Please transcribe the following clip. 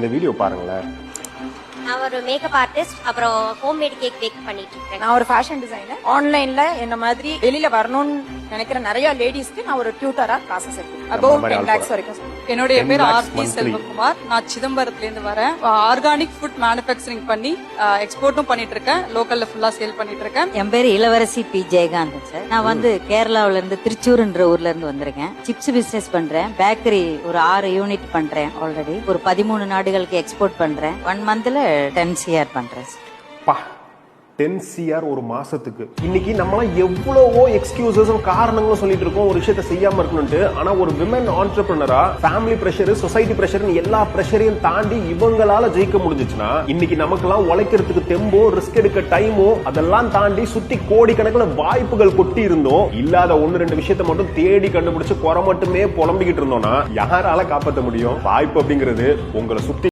இந்த வீடியோ பாருங்களேன். நான் ஒரு மேக்கப் ஆர்டிஸ்ட் அப்புறம் ஹோம்மேட் கேக் பேக் பண்ணிட்டு இருக்கேன். நான் ஒரு ஃபேஷன் டிசைனர் ஆன்லைன்ல என்ன மாதிரி வெளியில வரணும்னு நினைக்கிற நிறைய லேடிஸ்க்கு நான் ஒரு டியூட்டரா கிளாஸஸ் எடுக்கிறேன் அபவுட் மாதிரி டென் லேக்ஸ் வரைக்கும். என்னுடைய 10 பேர் monthly. செல்வகுமார். நான் சிதம்பரத்துல இருந்து வரேன் ஆர்கானிக் ஃபுட் மேனுஃபேக்சரிங் பண்ணி எக்ஸ்போர்ட்டும் பண்ணிட்டு இருக்கேன் லோக்கல்ல ஃபுல்லா சேல் பண்ணிட்டு இருக்கேன் என் பேர் இளவரசி பி ஜெயகாந்தன் சார். நான் வந்து கேரளாவுல இருந்து திருச்சூர்ன்ற ஊர்ல இருந்து வந்திருக்கேன். சிப்ஸ் பிசினஸ் பண்றேன். பேக்கரி ஒரு ஆறு யூனிட் பண்றேன் ஆல்ரெடி ஒரு பதிமூணு நாடுகளுக்கு எக்ஸ்போர்ட் பண்றேன். ஒன் மந்த்ல டென் சிஆர் பண்றேன் சார். பா டென் சிஆர் ஒரு மாசத்துக்கு. இன்னைக்கு நம்மளாம் எவ்வளவோ எக்ஸ்கியூசஸும் காரணங்களும் சொல்லிட்டு இருக்கோம். ஒரு விஷயத்த செய்யாம இருக்கணும்ட்டு ஆனா ஒரு விமன் ஆண்டர்பிரினரா ஃபேமிலி பிரஷர் சொசைட்டி பிரஷர் எல்லா பிரஷரையும் தாண்டி இவங்களால ஜெயிக்க முடிஞ்சிச்சுன்னா இன்னைக்கு நமக்கெல்லாம் உழைக்கிறதுக்கு தெம்போ ரிஸ்க் எடுக்க டைமோ அதெல்லாம் தாண்டி சுத்தி கோடிக்கணக்கில் வாய்ப்புகள் கொட்டி இருந்தோம். இல்லாத ஒன்னு ரெண்டு விஷயத்த மட்டும் தேடி கண்டுபிடிச்சு குறை மட்டுமே புலம்பிக்கிட்டு இருந்தோம்னா யாரால காப்பாற்ற முடியும்? வாய்ப்பு அப்படிங்கிறது உங்களை சுத்தி